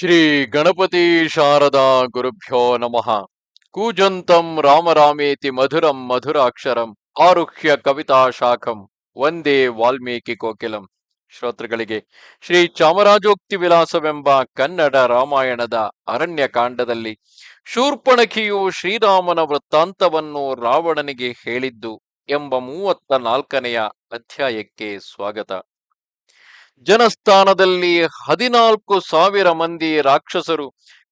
ಶ್ರೀ ಗಣಪತಿ ಶಾರದಾ ಗುರುಭ್ಯೋ ನಮಃ. ಕೂಜಂತಂ ರಾಮರಾಮೇತಿ ಮಧುರಂ ಮಧುರಾಕ್ಷರಂ ಆರುಹ್ಯ ಕವಿತಾ ಶಾಖಂ ವಂದೇ ವಾಲ್ಮೀಕಿ ಕೋಕಿಲಂ. ಶ್ರೋತೃಗಳಿಗೆ, ಶ್ರೀ ಚಾಮರಾಜೋಕ್ತಿ ವಿಲಾಸವೆಂಬ ಕನ್ನಡ ರಾಮಾಯಣದ ಅರಣ್ಯ ಕಾಂಡದಲ್ಲಿ ಶೂರ್ಪಣಖಿಯು ಶ್ರೀರಾಮನ ವೃತ್ತಾಂತವನ್ನು ರಾವಣನಿಗೆ ಹೇಳಿದ್ದು ಎಂಬ ಮೂವತ್ತ ನಾಲ್ಕನೆಯ ಅಧ್ಯಾಯಕ್ಕೆ ಸ್ವಾಗತ. ಜನಸ್ಥಾನದಲ್ಲಿ ಹದಿನಾಲ್ಕು ಸಾವಿರ ಮಂದಿ ರಾಕ್ಷಸರು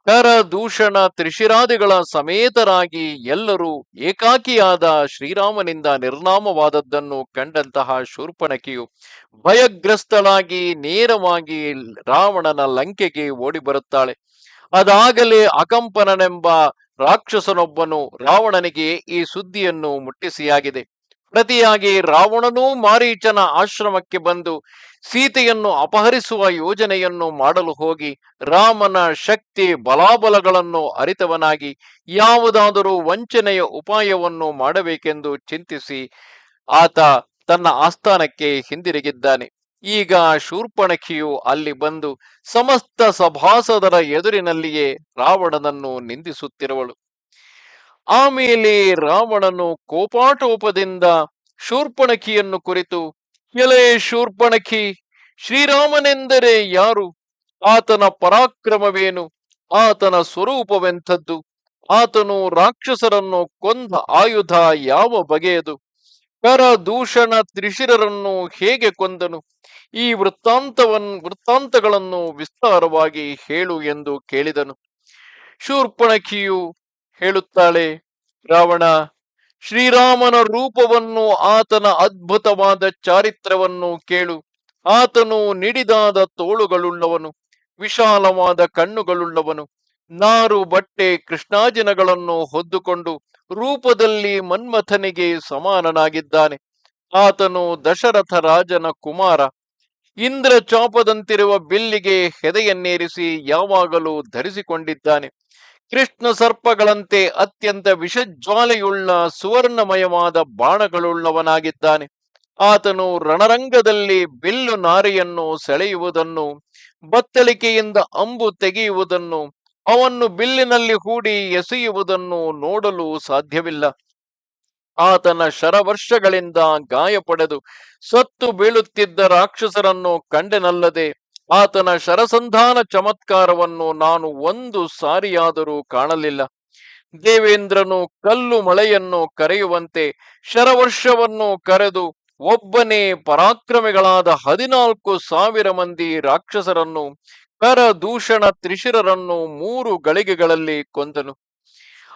ಕರ ದೂಷಣ ತ್ರಿಶಿರಾದಿಗಳ ಸಮೇತರಾಗಿ ಎಲ್ಲರೂ ಏಕಾಕಿಯಾದ ಶ್ರೀರಾಮನಿಂದ ನಿರ್ನಾಮವಾದದ್ದನ್ನು ಕಂಡಂತಹ ಶೂರ್ಪಣಕಿಯು ಭಯಗ್ರಸ್ತಳಾಗಿ ನೇರವಾಗಿ ರಾವಣನ ಲಂಕೆಗೆ ಓಡಿ ಬರುತ್ತಾಳೆ ಅದಾಗಲೇ ಅಕಂಪನನೆಂಬ ರಾಕ್ಷಸನೊಬ್ಬನು ರಾವಣನಿಗೆ ಈ ಸುದ್ದಿಯನ್ನು ಮುಟ್ಟಿಸಿಯಾಗಿದೆ. ಪ್ರತಿಯಾಗಿ ರಾವಣನೂ ಮಾರೀಚನ ಆಶ್ರಮಕ್ಕೆ ಬಂದು ಸೀತೆಯನ್ನು ಅಪಹರಿಸುವ ಯೋಜನೆಯನ್ನು ಮಾಡಲು ಹೋಗಿ ರಾಮನ ಶಕ್ತಿ ಬಲಾಬಲಗಳನ್ನು ಅರಿತವನಾಗಿ ಯಾವುದಾದರೂ ವಂಚನೆಯ ಉಪಾಯವನ್ನು ಮಾಡಬೇಕೆಂದು ಚಿಂತಿಸಿ ಆತ ತನ್ನ ಆಸ್ಥಾನಕ್ಕೆ ಹಿಂದಿರುಗಿದ್ದಾನೆ. ಈಗ ಶೂರ್ಪಣಖಿಯು ಅಲ್ಲಿ ಬಂದು ಸಮಸ್ತ ಸಭಾಸದರ ಎದುರಿನಲ್ಲಿಯೇ ರಾವಣನನ್ನು ನಿಂದಿಸುತ್ತಿರುವಳು. ಆಮೇಲೆ ರಾವಣನು ಕೋಪಾಟೋಪದಿಂದ ಶೂರ್ಪಣಖಿಯನ್ನು ಕುರಿತು ಎಲೆ ಶೂರ್ಪಣಖಿ, ಶ್ರೀರಾಮನೆಂದರೆ ಯಾರು? ಆತನ ಪರಾಕ್ರಮವೇನು? ಆತನ ಸ್ವರೂಪವೆಂಥದ್ದು? ಆತನು ರಾಕ್ಷಸರನ್ನು ಕೊಂದ ಆಯುಧ ಯಾವ ಬಗೆಯದು? ಕರ ದೂಷಣ ತ್ರಿಶಿರರನ್ನು ಹೇಗೆ ಕೊಂದನು? ಈ ವೃತ್ತಾಂತವನ್, ವೃತ್ತಾಂತಗಳನ್ನು ವಿಸ್ತಾರವಾಗಿ ಹೇಳು ಎಂದು ಕೇಳಿದನು. ಶೂರ್ಪಣಖಿಯು ಹೇಳುತ್ತಾಳೆ, ರಾವಣ ಶ್ರೀರಾಮನ ರೂಪವನ್ನು, ಆತನ ಅದ್ಭುತವಾದ ಚಾರಿತ್ರವನ್ನು ಕೇಳು. ಆತನು ನಿಡಿದಾದ ತೋಳುಗಳುಳ್ಳವನು, ವಿಶಾಲವಾದ ಕಣ್ಣುಗಳುಳ್ಳವನು. ನಾರು, ಬಟ್ಟೆ, ಕೃಷ್ಣಾಜಿನಗಳನ್ನು ಹೊದ್ದುಕೊಂಡು ರೂಪದಲ್ಲಿ ಮನ್ಮಥನಿಗೆ ಸಮಾನನಾಗಿದ್ದಾನೆ. ಆತನು ದಶರಥ ರಾಜನ ಕುಮಾರ. ಇಂದ್ರ ಚಾಪದಂತಿರುವ ಬಿಲ್ಲಿಗೆ ಹೆದೆಯನ್ನೇರಿಸಿ ಯಾವಾಗಲೂ ಧರಿಸಿಕೊಂಡಿದ್ದಾನೆ. ಕೃಷ್ಣ ಸರ್ಪಗಳಂತೆ ಅತ್ಯಂತ ವಿಷಜ್ವಾಲೆಯುಳ್ಳ ಸುವರ್ಣಮಯವಾದ ಬಾಣಗಳುಳ್ಳವನಾಗಿದ್ದಾನೆ. ಆತನು ರಣರಂಗದಲ್ಲಿ ಬಿಲ್ಲು ನಾರಿಯನ್ನು ಸೆಳೆಯುವುದನ್ನು, ಬತ್ತಳಿಕೆಯಿಂದ ಅಂಬು ತೆಗೆಯುವುದನ್ನು, ಅವನ್ನು ಬಿಲ್ಲಿನಲ್ಲಿ ಹೂಡಿ ಎಸೆಯುವುದನ್ನು ನೋಡಲು ಸಾಧ್ಯವಿಲ್ಲ. ಆತನ ಶರವರ್ಷಗಳಿಂದ ಗಾಯ ಪಡೆದು ಸತ್ತು ಬೀಳುತ್ತಿದ್ದ ರಾಕ್ಷಸರನ್ನು ಕಂಡೆನಲ್ಲದೆ ಆತನ ಶರಸಂಧಾನ ಚಮತ್ಕಾರವನ್ನು ನಾನು ಒಂದು ಸಾರಿಯಾದರೂ ಕಾಣಲಿಲ್ಲ. ದೇವೇಂದ್ರನು ಕಲ್ಲು ಮಳೆಯನ್ನು ಕರೆಯುವಂತೆ ಶರವರ್ಷವನ್ನು ಕರೆದು ಒಬ್ಬನೇ ಪರಾಕ್ರಮಿಗಳಾದ ಹದಿನಾಲ್ಕು ಸಾವಿರ ಮಂದಿ ರಾಕ್ಷಸರನ್ನು ಕರ ದೂಷಣ ತ್ರಿಶಿರರನ್ನು ಮೂರು ಗಳಿಗೆಗಳಲ್ಲಿ ಕೊಂದನು.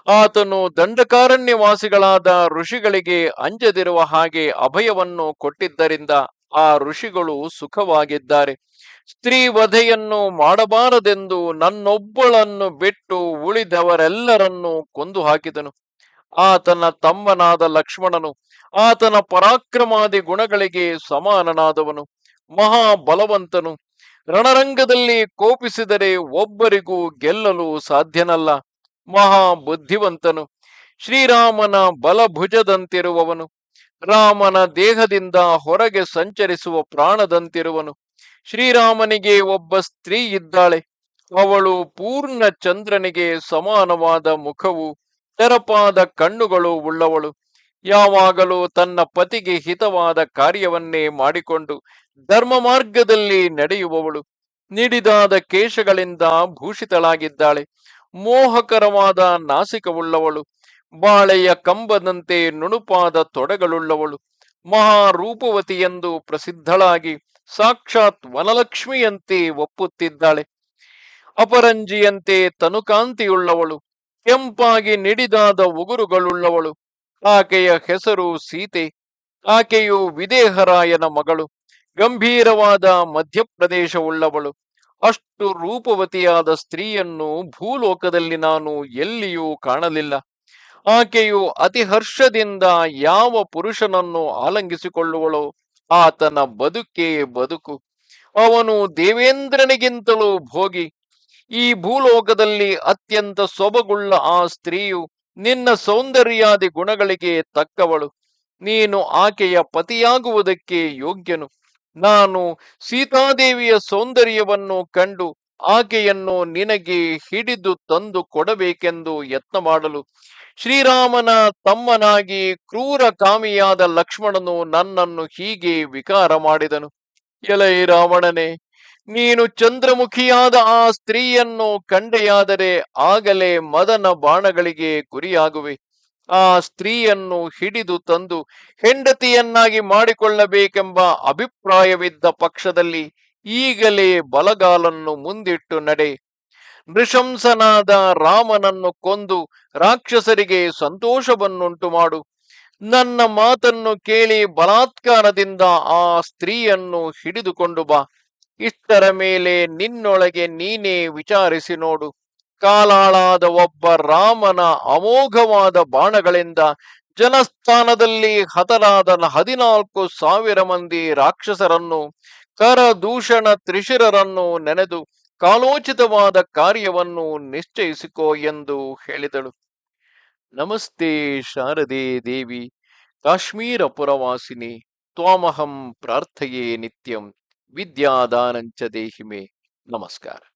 ಆತನು ದಂಡಕಾರಣ್ಯವಾಸಿಗಳಾದ ಋಷಿಗಳಿಗೆ ಅಂಜದಿರುವ ಹಾಗೆ ಅಭಯವನ್ನು ಕೊಟ್ಟಿದ್ದರಿಂದ ಆ ಋಷಿಗಳು ಸುಖವಾಗಿದ್ದಾರೆ. ಸ್ತ್ರೀ ವಧೆಯನ್ನು ಮಾಡಬಾರದೆಂದು ನನ್ನೊಬ್ಬಳನ್ನು ಬಿಟ್ಟು ಉಳಿದವರೆಲ್ಲರನ್ನು ಕೊಂದು ಹಾಕಿದನು. ಆತನ ತಮ್ಮನಾದ ಲಕ್ಷ್ಮಣನು ಆತನ ಪರಾಕ್ರಮಾದಿ ಗುಣಗಳಿಗೆ ಸಮಾನನಾದವನು. ಮಹಾಬಲವಂತನು ರಣರಂಗದಲ್ಲಿ ಕೋಪಿಸಿದರೆ ಒಬ್ಬರಿಗೂ ಗೆಲ್ಲಲು ಸಾಧ್ಯನಲ್ಲ. ಮಹಾ ಬುದ್ಧಿವಂತನು ಶ್ರೀರಾಮನ ಬಲಭುಜದಂತಿರುವವನು. ರಾಮನ ದೇಹದಿಂದ ಹೊರಗೆ ಸಂಚರಿಸುವ ಪ್ರಾಣದಂತಿರುವನು. ಶ್ರೀರಾಮನಿಗೆ ಒಬ್ಬ ಸ್ತ್ರೀ ಇದ್ದಾಳೆ. ಅವಳು ಪೂರ್ಣ ಚಂದ್ರನಿಗೆ ಸಮಾನವಾದ ಮುಖವು, ತೆರಪಾದ ಕಣ್ಣುಗಳು ಉಳ್ಳವಳು. ಯಾವಾಗಲೂ ತನ್ನ ಪತಿಗೆ ಹಿತವಾದ ಕಾರ್ಯವನ್ನೇ ಮಾಡಿಕೊಂಡು ಧರ್ಮ ಮಾರ್ಗದಲ್ಲಿ ನಡೆಯುವವಳು. ನಿಡಿದಾದ ಕೇಶಗಳಿಂದ ಭೂಷಿತಳಾಗಿದ್ದಾಳೆ. ಮೋಹಕರವಾದ ನಾಸಿಕವುಳ್ಳವಳು. ಬಾಳೆಯ ಕಂಬದಂತೆ ನುಣುಪಾದ ತೊಡೆಗಳುಳ್ಳವಳು. ಮಹಾರೂಪವತಿ ಎಂದು ಪ್ರಸಿದ್ಧಳಾಗಿ ಸಾಕ್ಷಾತ್ ವನಲಕ್ಷ್ಮಿಯಂತೆ ಒಪ್ಪುತ್ತಿದ್ದಾಳೆ. ಅಪರಂಜಿಯಂತೆ ತನುಕಾಂತಿಯುಳ್ಳವಳು. ಕೆಂಪಾಗಿ ನಿಡಿದಾದ ಉಗುರುಗಳುಳ್ಳವಳು. ಆಕೆಯ ಹೆಸರು ಸೀತೆ. ಆಕೆಯು ವಿದೇಹರಾಯನ ಮಗಳು. ಗಂಭೀರವಾದ ಮಧ್ಯಪ್ರದೇಶವುಳ್ಳವಳು. ಅಷ್ಟು ರೂಪವತಿಯಾದ ಸ್ತ್ರೀಯನ್ನು ಭೂಲೋಕದಲ್ಲಿ ನಾನು ಎಲ್ಲಿಯೂ ಕಾಣಲಿಲ್ಲ. ಆಕೆಯು ಅತಿ ಹರ್ಷದಿಂದ ಯಾವ ಪುರುಷನನ್ನು ಆಲಂಗಿಸಿಕೊಳ್ಳುವಳು ಆತನ ಬದುಕೇ ಬದುಕು. ಅವನು ದೇವೇಂದ್ರನಿಗಿಂತಲೂ ಭೋಗಿ. ಈ ಭೂಲೋಕದಲ್ಲಿ ಅತ್ಯಂತ ಸೊಬಗುಳ್ಳ ಆ ಸ್ತ್ರೀಯು ನಿನ್ನ ಸೌಂದರ್ಯಾದಿ ಗುಣಗಳಿಗೆ ತಕ್ಕವಳು. ನೀನು ಆಕೆಯ ಪತಿಯಾಗುವುದಕ್ಕೆ ಯೋಗ್ಯನು. ನಾನು ಸೀತಾದೇವಿಯ ಸೌಂದರ್ಯವನ್ನು ಕಂಡು ಆಕೆಯನ್ನು ನಿನಗೆ ಹಿಡಿದು ತಂದು ಕೊಡಬೇಕೆಂದು ಯತ್ನ ಮಾಡಲು ಶ್ರೀರಾಮನ ತಮ್ಮನಾಗಿ ಕ್ರೂರ ಕಾಮಿಯಾದ ಲಕ್ಷ್ಮಣನು ನನ್ನನ್ನು ಹೀಗೆ ವಿಕಾರ ಮಾಡಿದನು. ಎಲೈ ರಾವಣನೇ, ನೀನು ಚಂದ್ರಮುಖಿಯಾದ ಆ ಸ್ತ್ರೀಯನ್ನು ಕಂಡೆಯಾದರೆ ಆಗಲೇ ಮದನ ಬಾಣಗಳಿಗೆ ಗುರಿಯಾಗುವೆ. ಆ ಸ್ತ್ರೀಯನ್ನು ಹಿಡಿದು ತಂದು ಹೆಂಡತಿಯನ್ನಾಗಿ ಮಾಡಿಕೊಳ್ಳಬೇಕೆಂಬ ಅಭಿಪ್ರಾಯವಿದ್ದ ಪಕ್ಷದಲ್ಲಿ ಈಗಲೇ ಬಲಗಾಲನ್ನು ಮುಂದಿಟ್ಟು ನಡೆ. ನೃಶಂಸನಾದ ರಾಮನನ್ನು ಕೊಂದು ರಾಕ್ಷಸರಿಗೆ ಸಂತೋಷವನ್ನುಂಟು ಮಾಡು. ನನ್ನ ಮಾತನ್ನು ಕೇಳಿ ಬಲಾತ್ಕಾರದಿಂದ ಆ ಸ್ತ್ರೀಯನ್ನು ಹಿಡಿದುಕೊಂಡು ಬಾ. ಇಷ್ಟರ ಮೇಲೆ ನಿನ್ನೊಳಗೆ ನೀನೇ ವಿಚಾರಿಸಿ ನೋಡು. ಕಾಲಾಳಾದ ಒಬ್ಬ ರಾಮನ ಅಮೋಘವಾದ ಬಾಣಗಳಿಂದ ಜನಸ್ಥಾನದಲ್ಲಿ ಹತರಾದ ಹದಿನಾಲ್ಕು ಸಾವಿರ ಮಂದಿ ರಾಕ್ಷಸರನ್ನು, ಕರದೂಷಣ ತ್ರಿಶಿರರನ್ನು ನೆನೆದು ಕಾಲೋಚಿತವಾದ ಕಾರ್ಯವನ್ನು ನಿಶ್ಚಯಿಸಿಕೋ ಎಂದು ಹೇಳಿದಳು. ನಮಸ್ತೆ ಶಾರದೆ ದೇವಿ, ಕಾಶ್ಮೀರ ಪುರವಾಸಿನಿ, ತ್ವಾಮಹಂ ಪ್ರಾರ್ಥೆಯೇ ನಿತ್ಯಂ, ವಿದ್ಯಾದಾನಂಚ ದೇಹಿಮೆ. ನಮಸ್ಕಾರ.